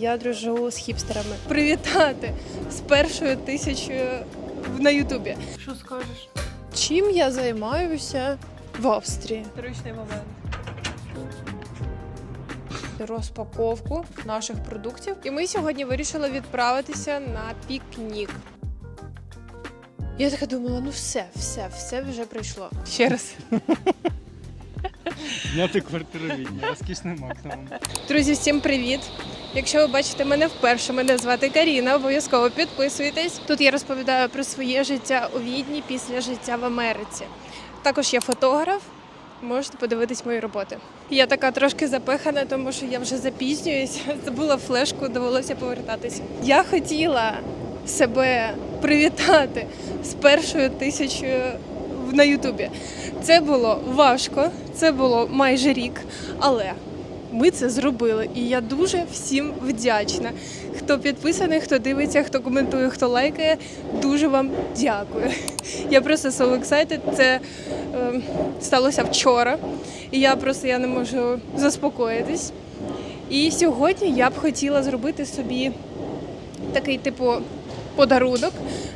Я дружу з хіпстерами. Привітати з першою тисячою на Ютубі. Що скажеш? Чим я займаюся в Австрії? Історичний момент. Розпаковку наших продуктів. І ми сьогодні вирішили відправитися на пікнік. Я така думала, ну все, все, все вже прийшло. Ще раз. Зняти квартиру відня, розкішний максимум. Друзі, всім привіт! Якщо ви бачите мене вперше, мене звати Каріна. Обов'язково підписуйтесь. Тут я розповідаю про своє життя у Відні після життя в Америці. Також я фотограф. Можете подивитись мої роботи. Я така трошки запихана, тому що я вже запізнююсь. Забула флешку, довелося повертатися. Я хотіла себе привітати з першою тисячою на Ютубі. Це було важко, це було майже рік, але ми це зробили, і я дуже всім вдячна. Хто підписаний, хто дивиться, хто коментує, хто лайкає. Дуже вам дякую. Я просто so excited. Це е, сталося вчора, і я просто я не можу заспокоїтись. І сьогодні я б хотіла зробити собі такий типу подарунок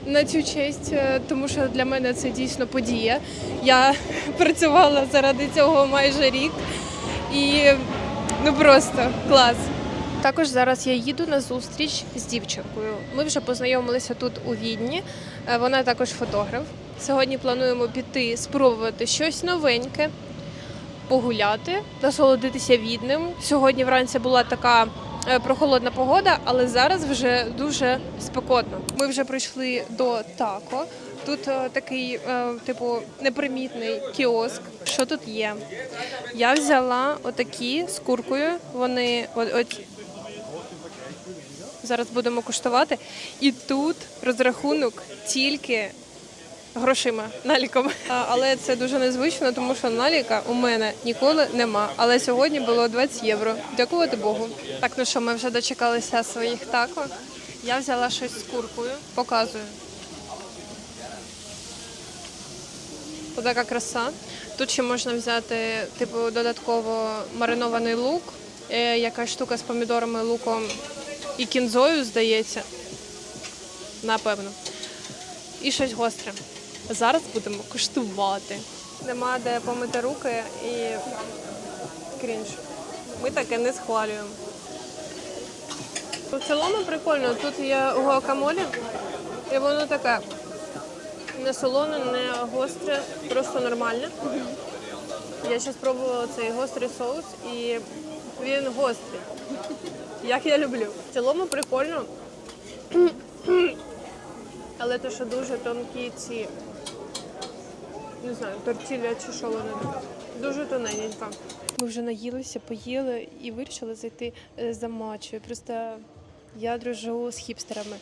на цю честь, е, тому що для мене це дійсно подія. Я працювала заради цього майже рік. І ну просто клас. Також зараз я їду на зустріч з дівчинкою. Ми вже познайомилися тут у Відні. Е, Вона також фотограф. Сьогодні плануємо піти спробувати щось новеньке, погуляти, насолодитися відним. Сьогодні вранці була така е, прохолодна погода, але зараз вже дуже спекотно. Ми вже прийшли до тако. Тут е, такий, е, типу, непримітний кіоск. Що тут є? Я взяла отакі з куркою. Вони от, от зараз будемо куштувати. І тут розрахунок тільки грошима, наліком. Але це дуже незвично, тому що наліка у мене ніколи нема. Але сьогодні було 20 євро. Дякувати Богу. Так, ну що, ми вже дочекалися своїх тако. Я взяла щось з куркою, показую. Така краса. Тут ще можна взяти типу додатково маринований лук, е, якась штука з помідорами, луком і кінзою, здається. Напевно. І щось гостре. Зараз будемо куштувати. Нема де помити руки і крінж. Ми таке не схвалюємо. В цілому прикольно. Тут є гуакамолі, і воно таке не солоне, не гостре, просто нормальне. Я ще спробувала цей гострий соус і він гострий. Як я люблю. В цілому прикольно. Але то, що дуже тонкі ці, не знаю, тортілля чи що вони. Дуже тоненька. Ми вже наїлися, поїли і вирішили зайти е, за матчою. Просто я дружу з хіпстерами.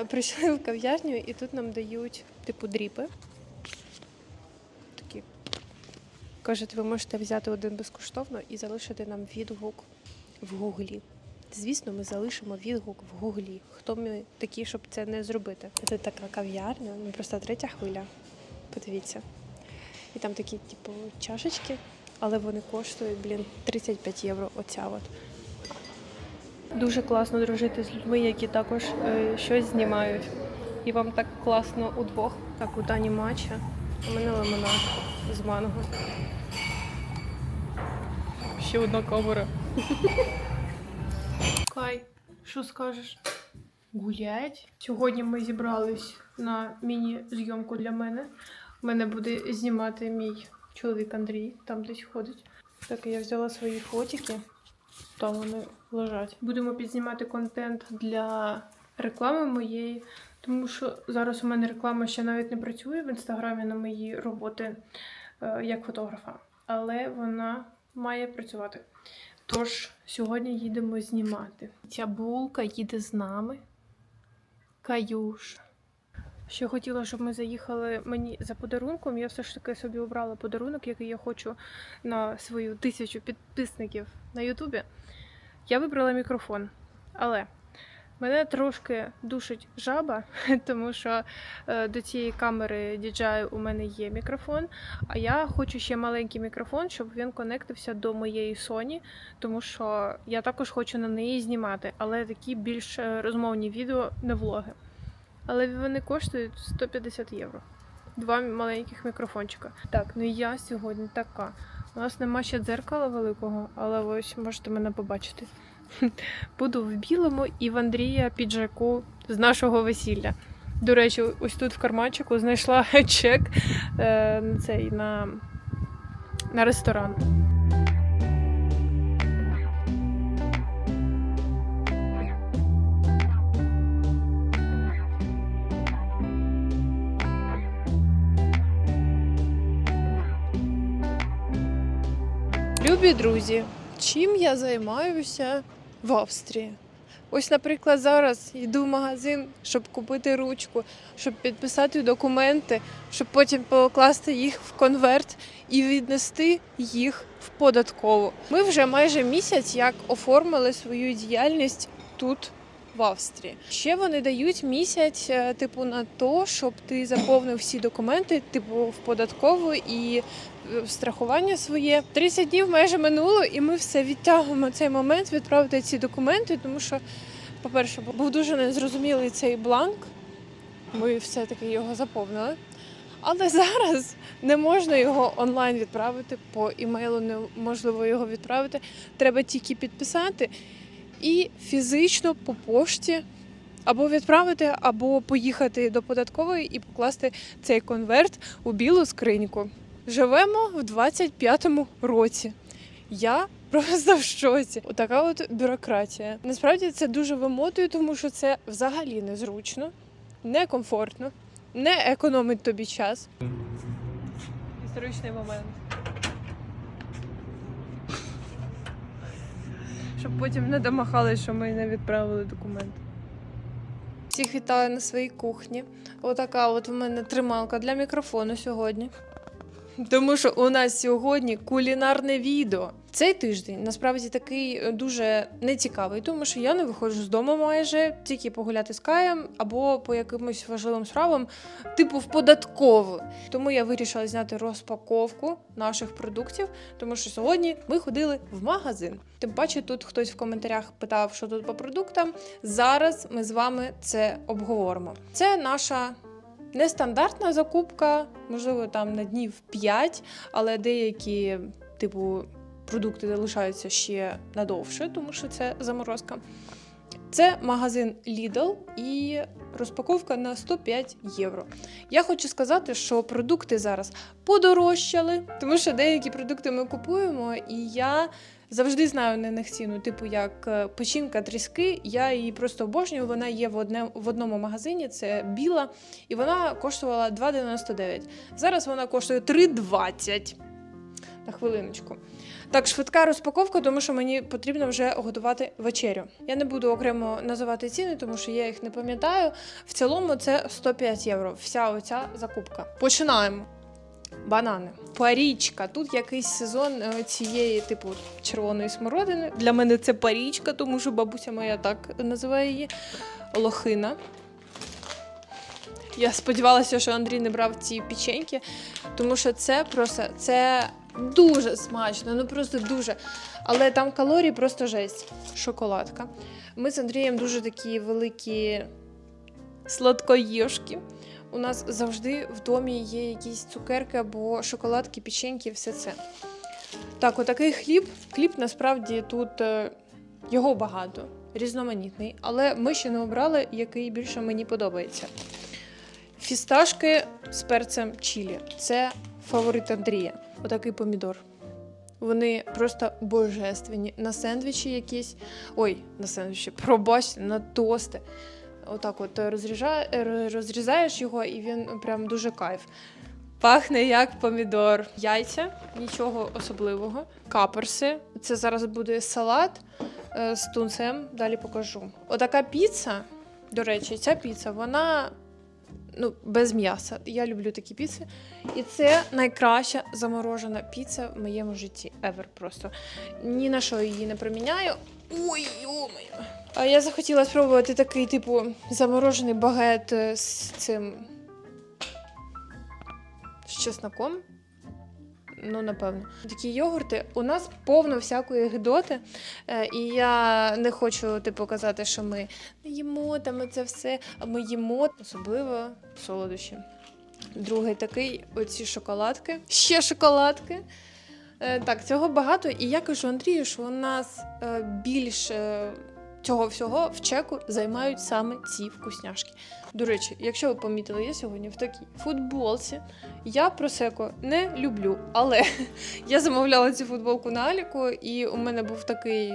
Е, Прийшли в кав'ярню і тут нам дають типу дріпи. Такі. Кажуть, ви можете взяти один безкоштовно і залишити нам відгук в гуглі. Звісно, ми залишимо відгук в гуглі. Хто ми такі, щоб це не зробити? Це така кав'ярня, ну просто третя хвиля. Подивіться. І там такі, типу, чашечки, але вони коштують, блін, 35 євро. Оця от. Дуже класно дружити з людьми, які також е, щось знімають. І вам так класно удвох. Так, у Тані матча. У мене лимонад з манго. Ще одна камера. Кай, що скажеш? Гулять. Сьогодні ми зібрались на міні-зйомку для мене. Мене буде знімати мій чоловік Андрій, там десь ходить. Так, я взяла свої фотики. Там вони лежать. Будемо підзнімати контент для реклами моєї, тому що зараз у мене реклама ще навіть не працює в інстаграмі на мої роботи е, як фотографа, але вона має працювати. Тож сьогодні їдемо знімати. Ця булка їде з нами. Каюш. Ще хотіла, щоб ми заїхали мені за подарунком. Я все ж таки собі обрала подарунок, який я хочу на свою тисячу підписників на Ютубі. Я вибрала мікрофон, але Мене трошки душить жаба, тому що е, до цієї камери DJI у мене є мікрофон, а я хочу ще маленький мікрофон, щоб він конектився до моєї Sony, тому що я також хочу на неї знімати, але такі більш е, розмовні відео, не влоги. Але вони коштують 150 євро. Два маленьких мікрофончика. Так, ну я сьогодні така. У нас нема ще дзеркала великого, але ось можете мене побачити. Буду в білому і в Андрія піджаку з нашого весілля. До речі, ось тут в карманчику знайшла чек е, цей на, на ресторан. Любі друзі, чим я займаюся в Австрії? Ось, наприклад, зараз йду в магазин, щоб купити ручку, щоб підписати документи, щоб потім покласти їх в конверт і віднести їх в податкову. Ми вже майже місяць як оформили свою діяльність тут. В Австрії ще вони дають місяць, е, типу, на то, щоб ти заповнив всі документи, типу в податкову і е, в страхування своє. 30 днів майже минуло, і ми все відтягуємо цей момент відправити ці документи, тому що, по-перше, був дуже незрозумілий цей бланк. Ми все-таки його заповнили. Але зараз не можна його онлайн відправити, по імейлу неможливо його відправити. Треба тільки підписати і фізично по пошті або відправити, або поїхати до податкової і покласти цей конверт у білу скриньку. Живемо в 25-му році. Я просто в шоці. Отака от бюрократія. Насправді це дуже вимотує, тому що це взагалі незручно, некомфортно, не економить тобі час. Історичний момент. Щоб потім не домахали, що ми не відправили документи. Всіх вітаю на своїй кухні. Отака от в мене трималка для мікрофону сьогодні. Тому що у нас сьогодні кулінарне відео. Цей тиждень насправді такий е, дуже нецікавий, тому що я не виходжу з дому майже тільки погуляти з каєм або по якимось важливим справам, типу в податкову. Тому я вирішила зняти розпаковку наших продуктів, тому що сьогодні ми ходили в магазин. Тим паче, тут хтось в коментарях питав, що тут по продуктам. Зараз ми з вами це обговоримо. Це наша нестандартна закупка, можливо, там на днів 5, але деякі, типу, продукти залишаються ще надовше, тому що це заморозка. Це магазин Lidl і розпаковка на 105 євро. Я хочу сказати, що продукти зараз подорожчали, тому що деякі продукти ми купуємо, і я завжди знаю на них ціну, типу як е, печінка тріски. Я її просто обожнюю. Вона є в одне в одному магазині. Це біла, і вона коштувала 2,99. Зараз вона коштує 3,20. На хвилиночку. Так, швидка розпаковка, тому що мені потрібно вже готувати вечерю. Я не буду окремо називати ціни, тому що я їх не пам'ятаю. В цілому це 105 євро. Вся оця закупка. Починаємо. Банани. Парічка. Тут якийсь сезон е, цієї, типу, червоної смородини. Для мене це парічка, тому що бабуся моя так називає її. Лохина. Я сподівалася, що Андрій не брав ці печеньки, тому що це просто це дуже смачно, ну просто дуже. Але там калорій просто жесть. Шоколадка. Ми з Андрієм дуже такі великі сладкоїжки. У нас завжди в домі є якісь цукерки або шоколадки, печеньки, все це. Так, отакий хліб. Хліб насправді тут е, його багато, різноманітний, але ми ще не обрали, який більше мені подобається. Фісташки з перцем чілі. Це фаворит Андрія. Отакий помідор. Вони просто божественні. На сендвічі якісь. Ой, на сендвічі, пробачте, на тости. Отак от е, розрізаєш його, і він прям дуже кайф. Пахне як помідор. Яйця, нічого особливого. Каперси. Це зараз буде салат е, з тунцем. Далі покажу. Отака піца. До речі, ця піца, вона ну, без м'яса. Я люблю такі піци. І це найкраща заморожена піца в моєму житті. Ever просто. Ні на що її не приміняю. Ой, йомаю. А я захотіла спробувати такий, типу, заморожений багет е, з цим. з чесноком. Ну, напевно. Такі йогурти. У нас повно всякої гидоти. Е, і я не хочу, типу, казати, що ми не їмо там це все, а ми їмо особливо солодощі. Другий такий оці шоколадки. Ще шоколадки. Е, так, цього багато. І я кажу Андрію, що у нас е, більше цього всього в чеку займають саме ці вкусняшки. До речі, якщо ви помітили, я сьогодні в такій футболці. Я просеко не люблю, але я замовляла цю футболку на Аліку, і у мене був такий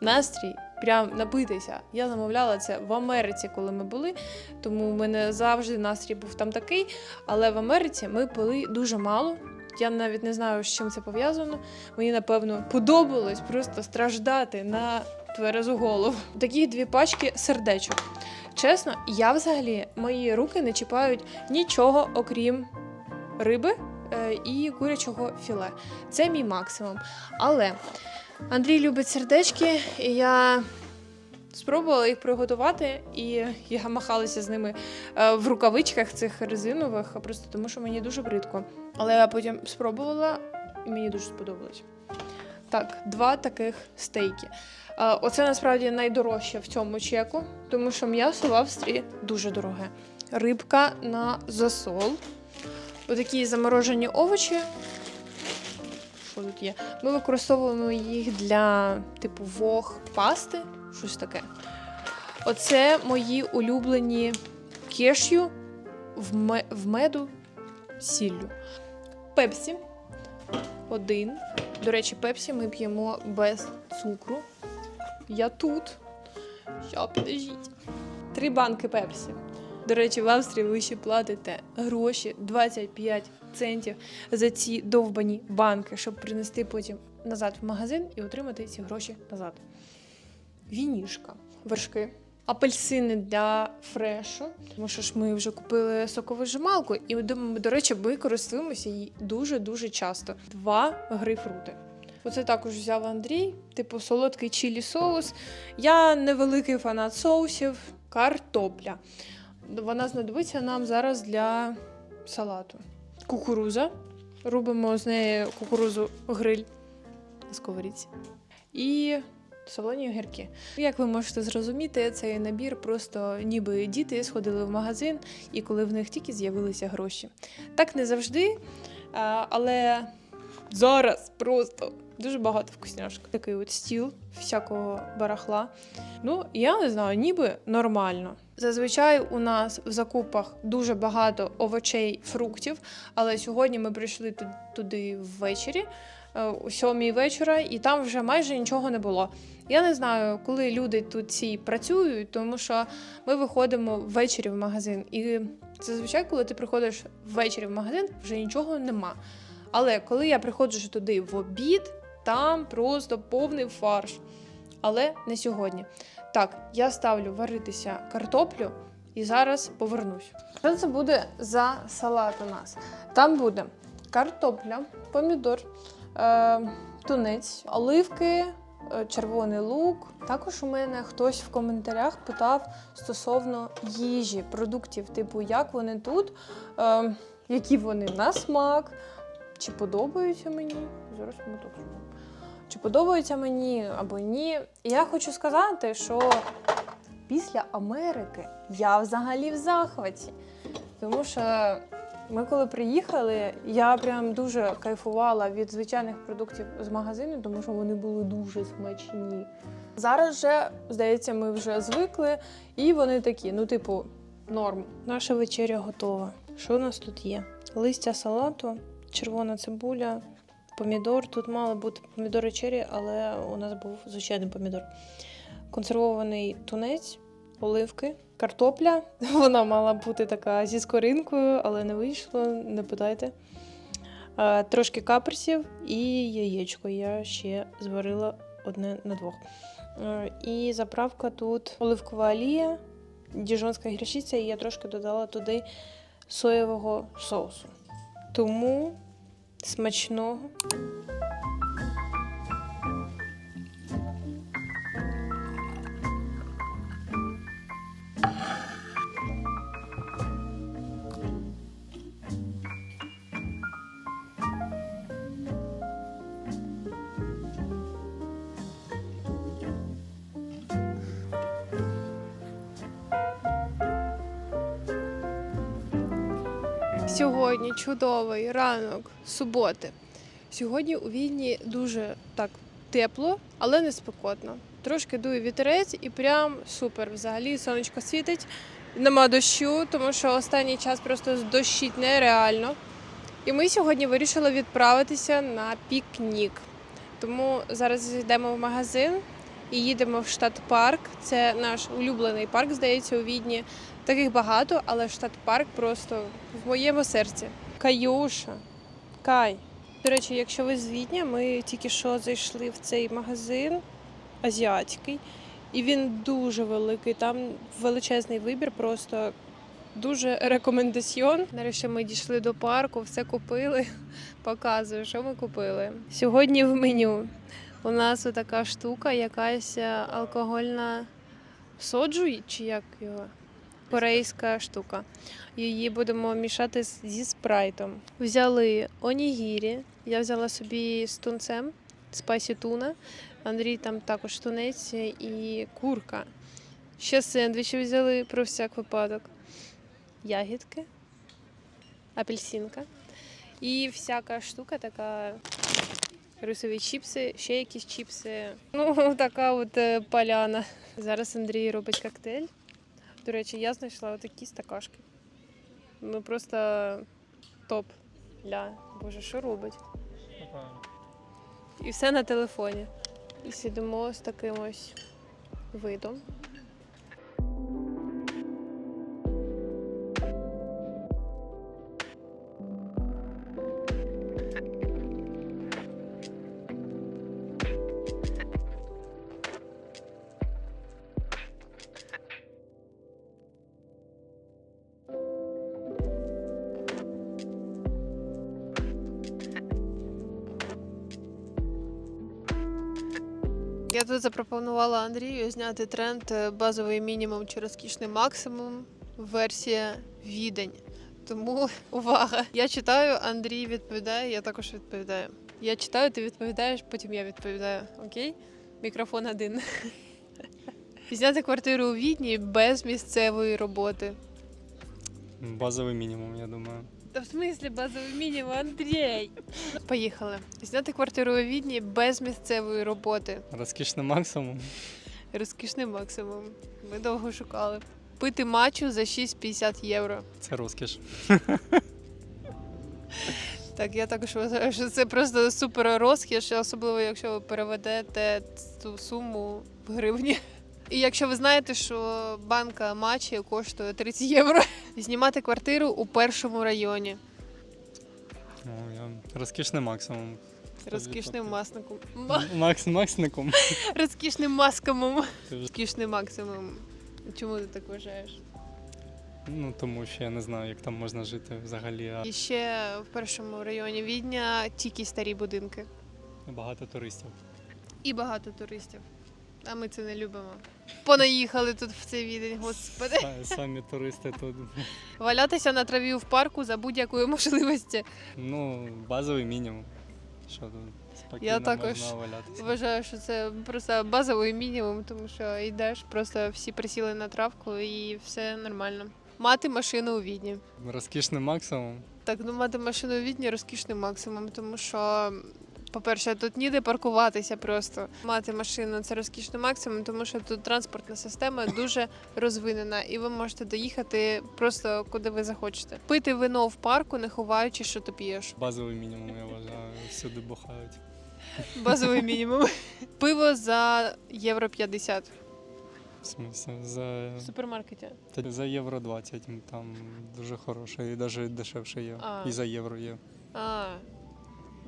настрій. Прям напитися. Я замовляла це в Америці, коли ми були, тому у мене завжди настрій був там такий. Але в Америці ми пили дуже мало. Я навіть не знаю, з чим це пов'язано. Мені, напевно, подобалось просто страждати на тверезу голову. Такі дві пачки сердечок. Чесно, я взагалі мої руки не чіпають нічого, окрім риби е, і курячого філе. Це мій максимум. Але Андрій любить сердечки, і я спробувала їх приготувати, і я махалася з ними е, в рукавичках цих резинових, просто тому що мені дуже бридко. Але я потім спробувала, і мені дуже сподобалось. Так, два таких стейки. Е, Оце насправді найдорожче в цьому чеку, тому що м'ясо в Австрії дуже дороге. Рибка на засол. Отакі заморожені овочі. Що тут є? Ми використовуємо їх для типу вог пасти, щось таке. Оце мої улюблені кешю в, ме- в меду сіллю. Пепсі. Один. До речі, пепсі ми п'ємо без цукру. Я тут. Що, підождіть. Три банки пепсі. До речі, в Австрії ви ще платите гроші 25 центів за ці довбані банки, щоб принести потім назад в магазин і отримати ці гроші назад. Вінішка, вершки, апельсини для фрешу, тому що ж ми вже купили соковижималку, і ми до речі, ми користуємося її дуже-дуже часто. Два грейпфрути. Оце також взяв Андрій, типу солодкий чилі соус. Я невеликий фанат соусів, картопля. Вона знадобиться нам зараз для салату. Кукуруза. Робимо з неї кукурузу гриль на сковорідці. І солоні огірки. Як ви можете зрозуміти, цей набір просто ніби діти сходили в магазин, і коли в них тільки з'явилися гроші. Так не завжди, але зараз просто дуже багато вкусняшок. Такий от стіл всякого барахла. Ну, я не знаю, ніби нормально. Зазвичай у нас в закупах дуже багато овочей, фруктів, але сьогодні ми прийшли туди ввечері, е, о сьомій вечора, і там вже майже нічого не було. Я не знаю, коли люди тут ці працюють, тому що ми виходимо ввечері в магазин. І зазвичай, коли ти приходиш ввечері в магазин, вже нічого нема. Але коли я приходжу туди в обід, там просто повний фарш. Але не сьогодні. Так, я ставлю варитися картоплю і зараз повернусь. Що це буде за салат у нас? Там буде картопля, помідор, е, тунець, оливки, е, червоний лук. Також у мене хтось в коментарях питав стосовно їжі, продуктів, типу, як вони тут, е, які вони на смак, чи подобаються мені. Зараз ми так зробимо. Чи подобаються мені або ні. І я хочу сказати, що після Америки я взагалі в захваті. Тому що ми коли приїхали, я прям дуже кайфувала від звичайних продуктів з магазину, тому що вони були дуже смачні. Зараз же, здається, ми вже звикли, і вони такі, ну, типу, норм. Наша вечеря готова. Що у нас тут є? Листя салату, червона цибуля, помідор. Тут мало бути помідори чері, але у нас був звичайний помідор. Консервований тунець, оливки, картопля. Вона мала бути така зі скоринкою, але не вийшло, не питайте. Трошки каперсів і яєчко. Я ще зварила одне на двох. І заправка тут оливкова олія, діжонська гірчиця, і я трошки додала туди соєвого соусу. Тому смачного. Сьогодні чудовий ранок суботи. Сьогодні у Відні дуже так тепло, але не спекотно. Трошки дує вітерець і прям супер. Взагалі сонечко світить. Нема дощу, тому що останній час просто дощить нереально. І ми сьогодні вирішили відправитися на пікнік. Тому зараз йдемо в магазин і їдемо в штат парк. Це наш улюблений парк, здається, у Відні. Таких багато, але штат парк просто в моєму серці. Каюша. Кай. До речі, якщо ви з Відня, ми тільки що зайшли в цей магазин азіатський, і він дуже великий. Там величезний вибір, просто дуже рекомендаціон. Нарешті ми дійшли до парку, все купили. Показую, що ми купили. Сьогодні в меню у нас така штука, якась е, алкогольна соджу, чи як його? Корейська штука. Її будемо мішати зі спрайтом. Взяли онігірі. Я взяла собі з тунцем, спайсі туна. Андрій там також тунець і курка. Ще сендвічі взяли про всяк випадок. Ягідки, апельсинка. І всяка штука така. Рисові чіпси, ще якісь чіпси. Ну, така от е, поляна. Зараз Андрій робить коктейль. До речі, я знайшла отакі стакашки. Ну просто топ. Ля, боже, що робить? І все на телефоні. І сидимо з таким ось видом. Запропонувала Андрію зняти тренд е, базовий мінімум чи розкішний максимум. Версія відень. Тому увага! Я читаю, Андрій відповідає, я також відповідаю. Я читаю, ти відповідаєш, потім я відповідаю. Окей? Мікрофон один. Зняти квартиру у Відні без місцевої роботи. Базовий мінімум, я думаю. Та в смислі базовий мінімум, Андрій. Поїхали. Зняти квартиру у Відні без місцевої роботи. Розкішний максимум. Розкішний максимум. Ми довго шукали. Пити матчу за 6,50 євро. Це розкіш. Так, я також вважаю, що це просто супер розкіш, особливо якщо ви переведете цю суму в гривні. І якщо ви знаєте, що банка матчі коштує 30 євро, знімати квартиру у першому районі. Ну, я... Розкішний максимум. Розкішним масником. Макс максником. Розкішним маскамом. Розкішним максимум. Чому ти так вважаєш? Ну тому що я не знаю, як там можна жити взагалі. І ще в першому районі Відня тільки старі будинки. багато туристів. І багато туристів. А ми це не любимо. Понаїхали тут в цей відень, господи. Са- Самі туристи тут. Валятися на траві в парку за будь-якої можливості. Ну, базовий мінімум. Що тут спокійно Я також можна валятися. Вважаю, що це просто базовий мінімум, тому що йдеш, просто всі присіли на травку і все нормально. Мати машину у відні. Розкішний максимум. Так, ну мати машину у відні розкішний максимум, тому що. По-перше, тут ніде паркуватися просто. Мати машину це розкішний максимум, тому що тут транспортна система дуже розвинена, і ви можете доїхати просто куди ви захочете. Пити вино в парку, не ховаючи, що ти п'єш. Базовий мінімум, я вважаю. Всюди бухають. Базовий мінімум. Пиво за євро 50 В смысле, за, в супермаркеті. та за євро 20 там дуже хороше і навіть дешевше є. А. І за євро є. А,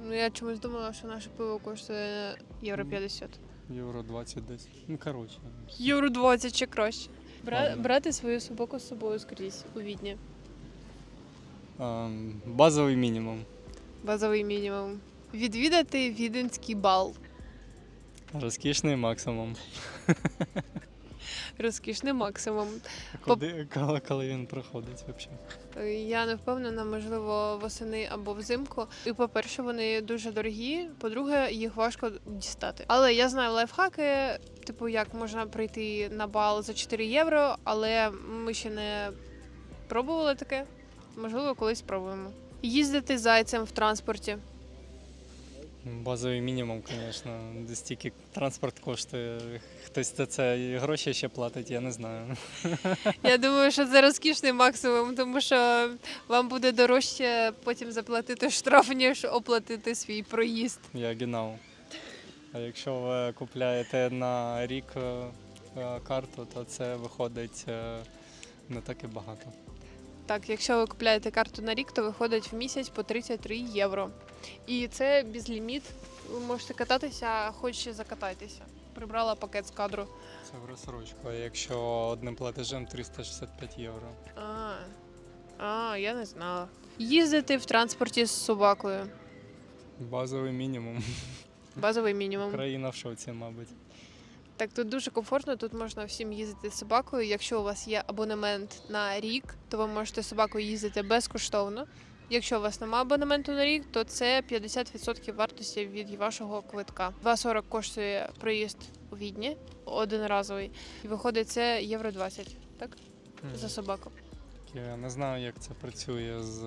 ну я чомусь думала, що наше пиво коштує євро 50. Євро 20 десь. Ну, коротше. Євро 20 чи краще. Бра- Ладно. брати свою собаку з собою скрізь у Відні. Ем, базовий мінімум. Базовий мінімум. Відвідати віденський бал. Розкішний максимум. Розкішний максимум. Куди, коли, коли він проходить взагалі? Е, Я не впевнена, можливо, восени або взимку. І по-перше, вони дуже дорогі. По-друге, їх важко дістати. Але я знаю лайфхаки, типу, як можна прийти на бал за 4 євро, але ми ще не пробували таке. Можливо, колись спробуємо. Їздити зайцем в транспорті. Базовий мінімум, звісно. Стільки транспорт коштує. Хтось за це гроші ще платить, я не знаю. Я думаю, що це розкішний максимум, тому що вам буде дорожче потім заплатити штраф, ніж оплатити свій проїзд. Я генау. А якщо ви купляєте на рік е, карту, то це виходить е, не так і багато. Так, якщо ви купляєте карту на рік, то виходить в місяць по 33 євро. І це безліміт. Ви можете кататися, хоч і закатайтеся. Прибрала пакет з кадру. Це в розсрочку. А якщо одним платежем 365 євро. А, а я не знала. Їздити в транспорті з собакою. Базовий мінімум. Базовий мінімум. Країна в шоці, мабуть. Так, тут дуже комфортно, тут можна всім їздити з собакою. Якщо у вас є абонемент на рік, то ви можете з собакою їздити безкоштовно. Якщо у вас немає абонементу на рік, то це 50% вартості від вашого квитка. 2,40 коштує проїзд у Відні, одноразовий. І виходить це євро 20, так? За собаку. Я не знаю, як це працює з,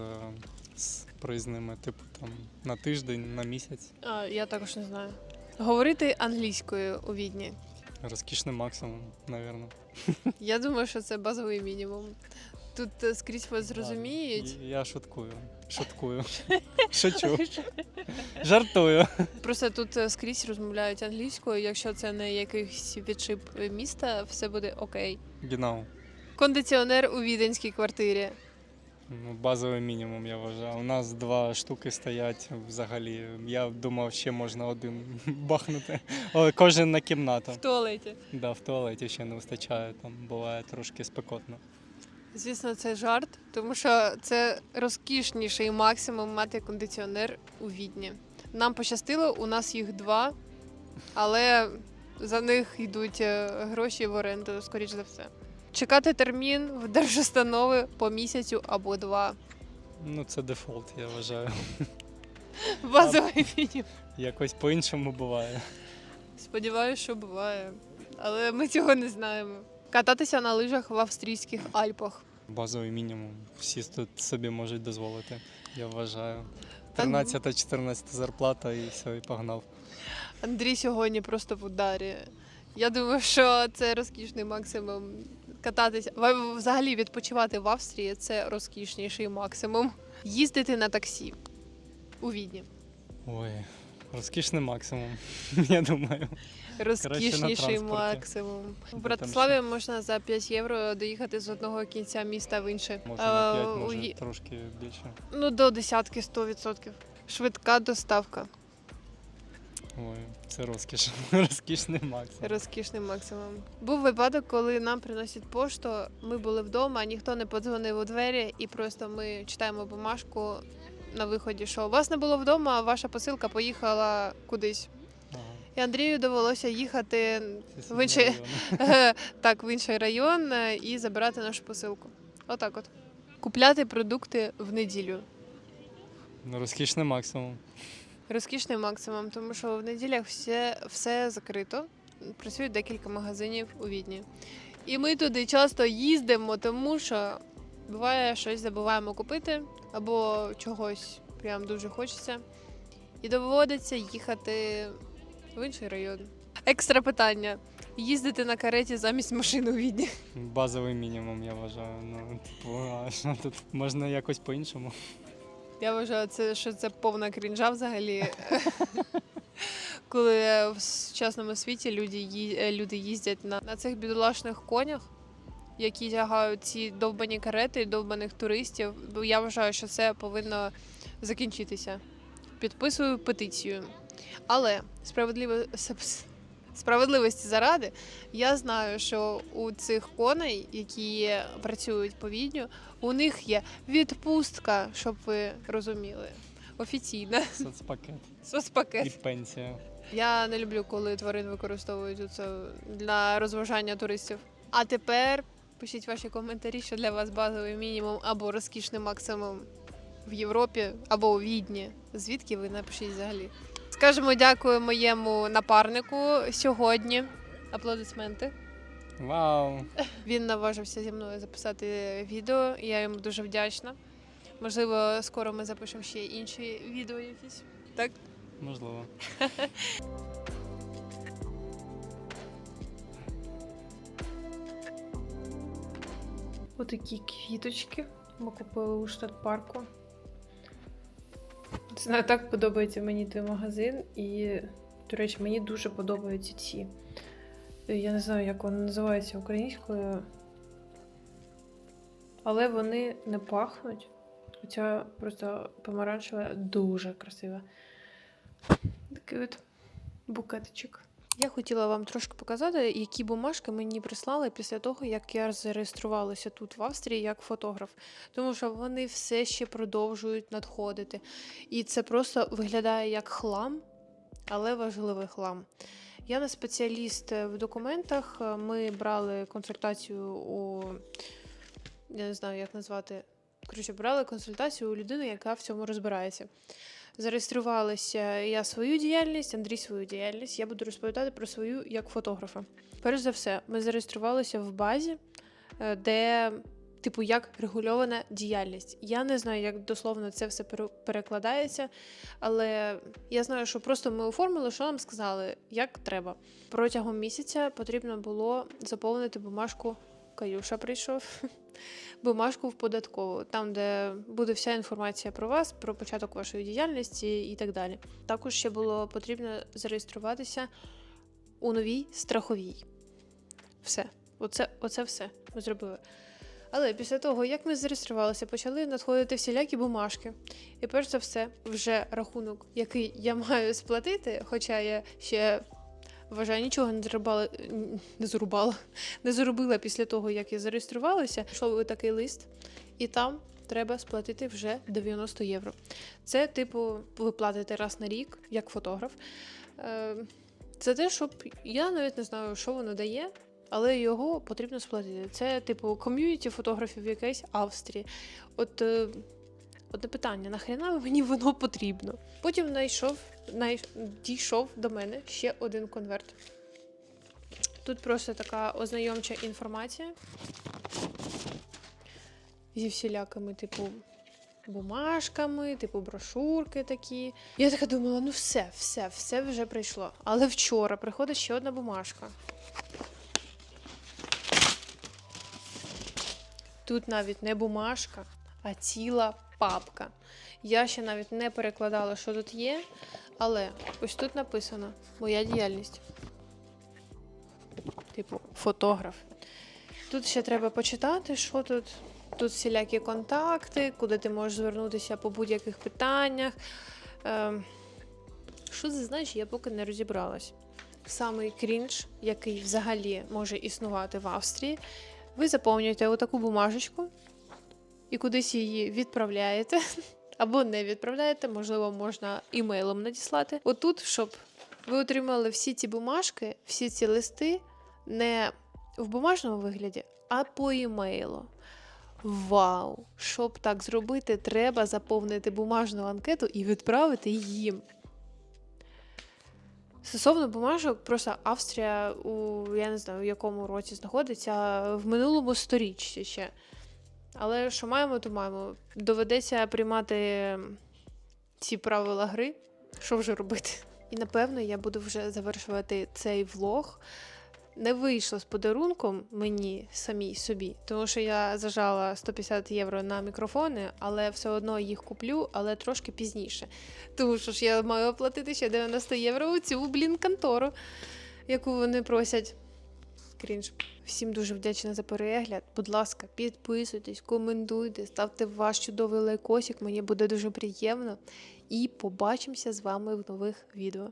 з проїзними, типу там на тиждень, на місяць. А, я також не знаю. Говорити англійською у Відні. Розкішний максимум, напевно. Я думаю, що це базовий мінімум. Тут е, скрізь вас зрозуміють. Я шуткую. Шуткую. Шучу. Жартую. Просто тут е, скрізь розмовляють англійською. Якщо це не якийсь відшип міста, все буде окей. Генау. Кондиціонер у віденській квартирі. Ну, базовий мінімум, я вважаю. У нас два штуки стоять взагалі. Я думав, ще можна один бахнути. О, кожен на кімнату. В туалеті. Да, в туалеті ще не вистачає, там буває трошки спекотно. Звісно, це жарт, тому що це розкішніший максимум мати кондиціонер у відні. Нам пощастило, у нас їх два, але за них йдуть е, гроші в оренду, скоріш за все. Чекати термін в держустанови по місяцю або два. Ну, це дефолт, я вважаю. Базовий мінімум. Якось по-іншому буває. Сподіваюсь, що буває. Але ми цього не знаємо. Кататися на лижах в австрійських Альпах. Базовий мінімум. Всі тут собі можуть дозволити, я вважаю. Ну. 13-14 зарплата і все, і погнав. Андрій сьогодні просто в ударі. Я думаю, що це розкішний максимум. Кататися взагалі відпочивати в Австрії це розкішніший максимум. Їздити на таксі у Відні. Ой, розкішний максимум, я думаю. Розкішніший максимум. В там Братиславі можна за 5 євро доїхати з одного кінця міста в інше. Може на Е, 5, може трошки більше. Ну, до десятки 100%. Швидка доставка. Ой, це розкіш. Розкішний максимум. Розкішний максимум. Був випадок, коли нам приносять пошту. Ми були вдома, ніхто не подзвонив у двері, і просто ми читаємо бумажку на виході, що у вас не було вдома, а ваша посилка поїхала кудись. Ага, І Андрію довелося їхати це в інший, так, в інший район е, і забирати нашу посилку. Отак от. Купляти продукти в неділю. Ну, розкішний максимум. Розкішний максимум, тому що в неділях все, все закрито. Працюють декілька магазинів у Відні. І ми туди часто їздимо, тому що буває щось забуваємо купити або чогось прям дуже хочеться. І доводиться їхати в інший район. Екстра питання: їздити на кареті замість машини у Відні. Базовий мінімум, я вважаю. Ну, типу, а що тут можна якось по-іншому? Я вважаю, це, що це повна крінжа взагалі. Коли в сучасному світі люди, люди їздять на, на цих бідолашних конях, які тягають ці довбані карети, довбаних туристів. Я вважаю, що це повинно закінчитися. Підписую петицію. Але справедливо, справедливості заради, я знаю, що у цих коней, які працюють по Відню, у них є відпустка, щоб ви розуміли. Офіційна Соцпакет і пенсія. Я не люблю, коли тварин використовують це для розважання туристів. А тепер пишіть ваші коментарі, що для вас базовий мінімум або розкішний максимум в Європі або у Відні. Звідки ви напишіть взагалі? Скажемо дякую моєму напарнику сьогодні. Аплодисменти. Вау! Він наважився зі мною записати відео, і я йому дуже вдячна. Можливо, скоро ми запишемо ще інші відео якісь. Так? Можливо. Отакі квіточки ми купили у штат-парку. Не знаю, так подобається мені той магазин, і, до речі, мені дуже подобаються ці. Я не знаю, як вони називаються українською. Але вони не пахнуть. Хоча просто помаранчева дуже красива. Такий от букетичок. Я хотіла вам трошки показати, які бумажки мені прислали після того, як я зареєструвалася тут в Австрії як фотограф. Тому що вони все ще продовжують надходити. І це просто виглядає як хлам, але важливий хлам. Я не спеціаліст в документах. Ми брали консультацію у я не знаю, як назвати. Коротше, брали консультацію у людини, яка в цьому розбирається. Зареєструвалася я свою діяльність, Андрій свою діяльність. Я буду розповідати про свою як фотографа. Перш за все, ми зареєструвалися в базі, е, де, типу, як регульована діяльність. Я не знаю, як дословно це все пере- перекладається, але я знаю, що просто ми оформили, що нам сказали, як треба. Протягом місяця потрібно було заповнити бумажку. Каюша прийшов бумажку в податкову, там, де буде вся інформація про вас, про початок вашої діяльності і так далі. Також ще було потрібно зареєструватися у новій страховій. Все. Оце, оце все ми зробили. Але після того, як ми зареєструвалися, почали надходити всілякі бумажки. І перш за все, вже рахунок, який я маю сплатити, хоча я ще вважаю, нічого не зрубала, не зрубала, не зробила після того, як я зареєструвалася, йшов такий лист, і там треба сплатити вже 90 євро. Це, типу, ви платите раз на рік, як фотограф. Е, Це те, щоб я навіть не знаю, що воно дає. Але його потрібно сплатити. Це, типу, ком'юніті фотографів в якійсь Австрії. От е, одне питання: нахрена мені воно потрібно? Потім знайшов, най... дійшов до мене ще один конверт. Тут просто така ознайомча інформація зі всілякими, типу, бумажками, типу брошурки такі. Я така думала, ну все, все, все вже прийшло. Але вчора приходить ще одна бумажка. Тут навіть не бумажка, а ціла папка. Я ще навіть не перекладала, що тут є, але ось тут написано моя діяльність. Типу, фотограф. Тут ще треба почитати, що тут. Тут всілякі контакти, куди ти можеш звернутися по будь-яких питаннях. Ем, що це значить, я поки не розібралась. Самий крінж, який взагалі може існувати в Австрії, ви заповнюєте отаку бумажечку і кудись її відправляєте. Або не відправляєте, можливо, можна імейлом надіслати. Отут, щоб ви отримали всі ці бумажки, всі ці листи не в бумажному вигляді, а по імейлу. Вау! Щоб так зробити, треба заповнити бумажну анкету і відправити їм. Стосовно бумажок, просто Австрія у я не знаю, в якому році знаходиться в минулому сторіччі ще. Але що маємо, то маємо. Доведеться приймати ці правила гри. Що вже робити? І напевно я буду вже завершувати цей влог. Не вийшло з подарунком мені самій собі, тому що я зажала 150 євро на мікрофони, але все одно їх куплю, але трошки пізніше. Тому що ж я маю оплатити ще 90 євро у цю блін контору, яку вони просять. Крінж. Всім дуже вдячна за перегляд. Будь ласка, підписуйтесь, коментуйте, ставте ваш чудовий лайкосик, мені буде дуже приємно. І побачимося з вами в нових відео.